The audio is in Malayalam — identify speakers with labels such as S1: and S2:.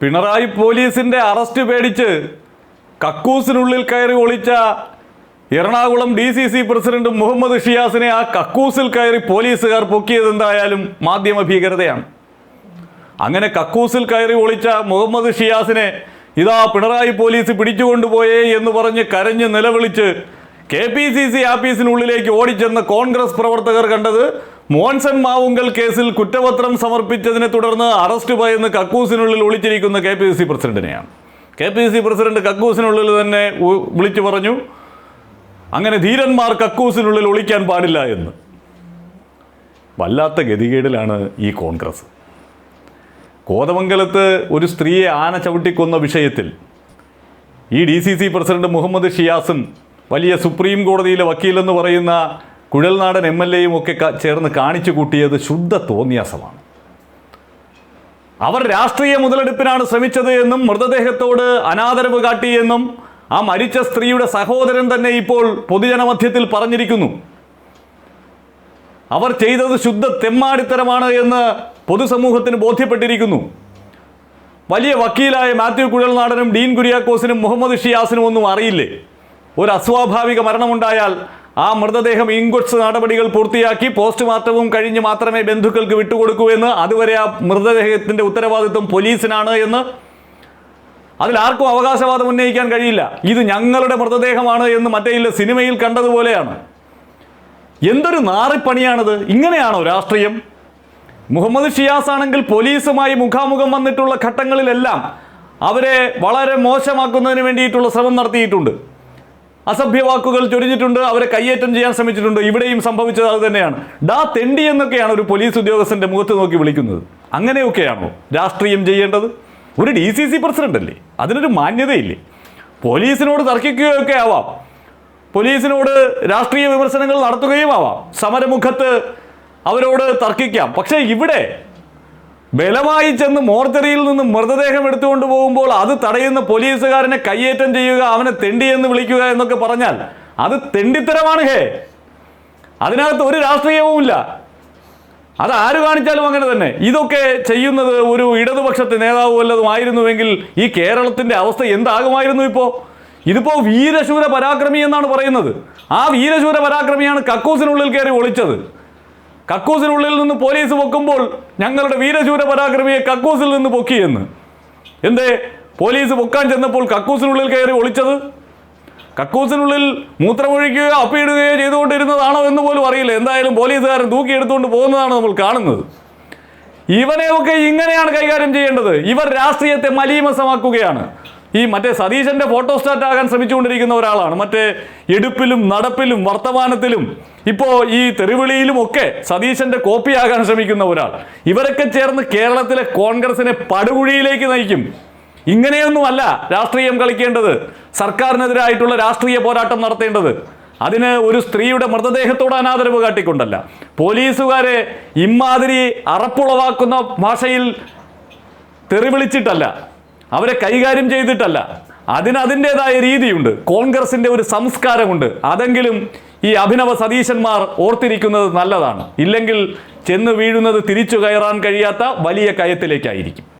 S1: പിണറായി പോലീസിന്റെ അറസ്റ്റ് പേടിച്ച് കക്കൂസിനുള്ളിൽ കയറി ഒളിച്ച Ernakulam D C C president Muhammad ഷിയാസിനെ ആ കക്കൂസിൽ കയറി പോലീസുകാർ പൊക്കിയത് എന്തായാലും മാധ്യമ ഭീകരതയാണ്. അങ്ങനെ കക്കൂസിൽ കയറി ഒളിച്ച മുഹമ്മദ് ഷിയാസിനെ ഇതാ പിണറായി പോലീസ് പിടിച്ചുകൊണ്ടുപോയേ എന്ന് പറഞ്ഞ് കരഞ്ഞ് നിലവിളിച്ച് കെ പി സി സി ആഫീസിനുള്ളിലേക്ക് ഓടിച്ചെന്ന കോൺഗ്രസ് പ്രവർത്തകർ കണ്ടത് മോൻസൺ മാവുങ്കൽ കേസിൽ കുറ്റപത്രം സമർപ്പിച്ചതിനെ തുടർന്ന് അറസ്റ്റ് ഭയന്ന് കക്കൂസിനുള്ളിൽ ഒളിച്ചിരിക്കുന്ന കെ പി സി പ്രസിഡന്റിനെയാണ്. കെ പി സി പ്രസിഡന്റ് കക്കൂസിനുള്ളിൽ തന്നെ വിളിച്ചു പറഞ്ഞു അങ്ങനെ ധീരന്മാർ കക്കൂസിനുള്ളിൽ ഒളിക്കാൻ പാടില്ല എന്ന്. വല്ലാത്ത ഗതികേടിലാണ് ഈ കോൺഗ്രസ്. കോതമംഗലത്ത് ഒരു സ്ത്രീയെ ആന ചവിട്ടിക്കൊന്ന വിഷയത്തിൽ ഈ D C C president Muhammad ഷിയാസും വലിയ സുപ്രീം കോടതിയിലെ വക്കീലെന്ന് പറയുന്ന കുഴൽനാടൻ എം എൽ എയും ഒക്കെ ചേർന്ന് കാണിച്ചു കൂട്ടിയത് ശുദ്ധ തോന്നിയാസമാണ്. അവർ രാഷ്ട്രീയ മുതലെടുപ്പിനാണ് ശ്രമിച്ചത് എന്നും മൃതദേഹത്തോട് അനാദരവ് കാട്ടിയെന്നും ആ മരിച്ച സ്ത്രീയുടെ സഹോദരൻ തന്നെ ഇപ്പോൾ പൊതുജനമധ്യത്തിൽ പറഞ്ഞിരിക്കുന്നു. അവർ ചെയ്തത് ശുദ്ധ തെമ്മാടിത്തരമാണ് എന്ന് പൊതുസമൂഹത്തിന് ബോധ്യപ്പെട്ടിരിക്കുന്നു. വലിയ വക്കീലായ മാത്യു കുഴൽനാടനും ഡീൻ കുര്യാക്കോസിനും മുഹമ്മദ് ഷിയാസിനും ഒന്നും അറിയില്ലേ? ഒരു അസ്വാഭാവിക മരണമുണ്ടായാൽ ആ മൃതദേഹം ഇൻകുട്സ് നടപടികൾ പൂർത്തിയാക്കി പോസ്റ്റ്മോർട്ടവും കഴിഞ്ഞ് മാത്രമേ ബന്ധുക്കൾക്ക് വിട്ടുകൊടുക്കൂ എന്ന് അതുവരെ ആ മൃതദേഹത്തിന്റെ ഉത്തരവാദിത്വം പോലീസിനാണ് എന്ന് അതിൽ ആർക്കും അവകാശവാദം ഉന്നയിക്കാൻ കഴിയില്ല. ഇത് ഞങ്ങളുടെ മൃതദേഹമാണ് എന്ന് മറ്റേ ഇല്ല സിനിമയിൽ കണ്ടതുപോലെയാണ്. എന്തൊരു നാറിപ്പണിയാണിത്. ഇങ്ങനെയാണോ രാഷ്ട്രീയം? മുഹമ്മദ് ഷിയാസ് ആണെങ്കിൽ പോലീസുമായി മുഖാമുഖം വന്നിട്ടുള്ള ഘട്ടങ്ങളിലെല്ലാം അവരെ വളരെ മോശമാക്കുന്നതിന് വേണ്ടിയിട്ടുള്ള ശ്രമം നടത്തിയിട്ടുണ്ട്. അസഭ്യവാക്കുകൾ ചൊരിഞ്ഞിട്ടുണ്ട് അവരെ കയ്യേറ്റം ചെയ്യാൻ ശ്രമിച്ചിട്ടുണ്ട്. ഇവിടെയും സംഭവിച്ചത് അത് തന്നെയാണ്. ഡാ തെണ്ടി എന്നൊക്കെയാണ് ഒരു പോലീസ് ഉദ്യോഗസ്ഥന്റെ മുഖത്ത് നോക്കി വിളിക്കുന്നത്. അങ്ങനെയൊക്കെയാണോ രാഷ്ട്രീയം ചെയ്യേണ്ടത്? ഒരു ഡി സി സി പ്രസിഡന്റ് അല്ലേ? അതിനൊരു മാന്യതയില്ലേ? പോലീസിനോട് തർക്കിക്കുകയൊക്കെ ആവാം. പോലീസിനോട് രാഷ്ട്രീയ വിമർശനങ്ങൾ നടത്തുകയും ആവാം. സമരമുഖത്ത് അവരോട് തർക്കിക്കാം. പക്ഷേ ഇവിടെ ബലമായി ചെന്ന് മോർച്ചറിയിൽ നിന്ന് മൃതദേഹം എടുത്തുകൊണ്ട് പോകുമ്പോൾ അത് തടയുന്ന പോലീസുകാരനെ കയ്യേറ്റം ചെയ്യുക അവനെ തെണ്ടി എന്ന് വിളിക്കുക എന്നൊക്കെ പറഞ്ഞാൽ അത് തെണ്ടിത്തരമാണ് ഹേ. അതിനകത്ത് ഒരു രാഷ്ട്രീയവുമില്ല. അത് ആര് കാണിച്ചാലും അങ്ങനെ തന്നെ. ഇതൊക്കെ ചെയ്യുന്നത് ഒരു ഇടതുപക്ഷത്തെ നേതാവ് വല്ലതും ആയിരുന്നുവെങ്കിൽ ഈ കേരളത്തിന്റെ അവസ്ഥ എന്താകുമായിരുന്നു ഇപ്പോ? ഇതിപ്പോ വീരശൂര പരാക്രമി എന്നാണ് പറയുന്നത്. ആ വീരശൂര പരാക്രമിയാണ് കക്കൂസിനുള്ളിൽ കയറി ഒളിച്ചത്. കക്കൂസിനുള്ളിൽ നിന്ന് പോലീസ് പൊക്കുമ്പോൾ ഞങ്ങളുടെ വീരശൂര പരാക്രമിയെ കക്കൂസിൽ നിന്ന് പൊക്കിയെന്ന് എന്തേ? പോലീസ് പൊക്കാൻ ചെന്നപ്പോൾ കക്കൂസിനുള്ളിൽ കയറി ഒളിച്ചത്? കക്കൂസിനുള്ളിൽ മൂത്രമൊഴിക്കുകയോ അപ്പിയിടുകയോ ചെയ്തുകൊണ്ടിരുന്നതാണോ എന്ന് പോലും അറിയില്ല. എന്തായാലും പോലീസുകാരൻ തൂക്കിയെടുത്തുകൊണ്ട് പോകുന്നതാണ് നമ്മൾ കാണുന്നത്. ഇവനെയൊക്കെ ഇങ്ങനെയാണ് കൈകാര്യം ചെയ്യേണ്ടത്. ഇവർ രാഷ്ട്രീയത്തെ മലീമസമാക്കുകയാണ്. ഈ മറ്റേ സതീശന്റെ ഫോട്ടോസ്റ്റാറ്റ് ആകാൻ ശ്രമിച്ചുകൊണ്ടിരിക്കുന്ന ഒരാളാണ്. മറ്റേ എടുപ്പിലും നടപ്പിലും വർത്തമാനത്തിലും ഇപ്പോൾ ഈ തെറിവിളിയിലും ഒക്കെ സതീശന്റെ കോപ്പിയാകാൻ ശ്രമിക്കുന്ന ഒരാൾ. ഇവരൊക്കെ ചേർന്ന് കേരളത്തിലെ കോൺഗ്രസിനെ പടുകുഴിയിലേക്ക് നയിക്കും. ഇങ്ങനെയൊന്നുമല്ല രാഷ്ട്രീയം കളിക്കേണ്ടത്. സർക്കാരിനെതിരായിട്ടുള്ള രാഷ്ട്രീയ പോരാട്ടം നടത്തേണ്ടത്. അതിന് ഒരു സ്ത്രീയുടെ മൃതദേഹത്തോട് അനാദരവ് കാട്ടിക്കൊണ്ടല്ല. പോലീസുകാരെ ഇമാതിരി അറപ്പുളവാക്കുന്ന ഭാഷയിൽ തെറി വിളിച്ചിട്ടല്ല അവരെ കൈകാര്യം ചെയ്തിട്ടല്ല. അതിന് അതിന്റെതായ രീതിയുണ്ട്. കോൺഗ്രസിന്റെ ഒരു സംസ്കാരമുണ്ട്. അതെങ്കിലും ഈ അഭിനവ സതീശന്മാർ ഓർത്തിരിക്കുന്നത് നല്ലതാണ്. ഇല്ലെങ്കിൽ ചെന്ന് വീഴുന്നത് തിരിച്ചു കയറാൻ കഴിയാത്ത വലിയ കയത്തിലേക്കായിരിക്കും.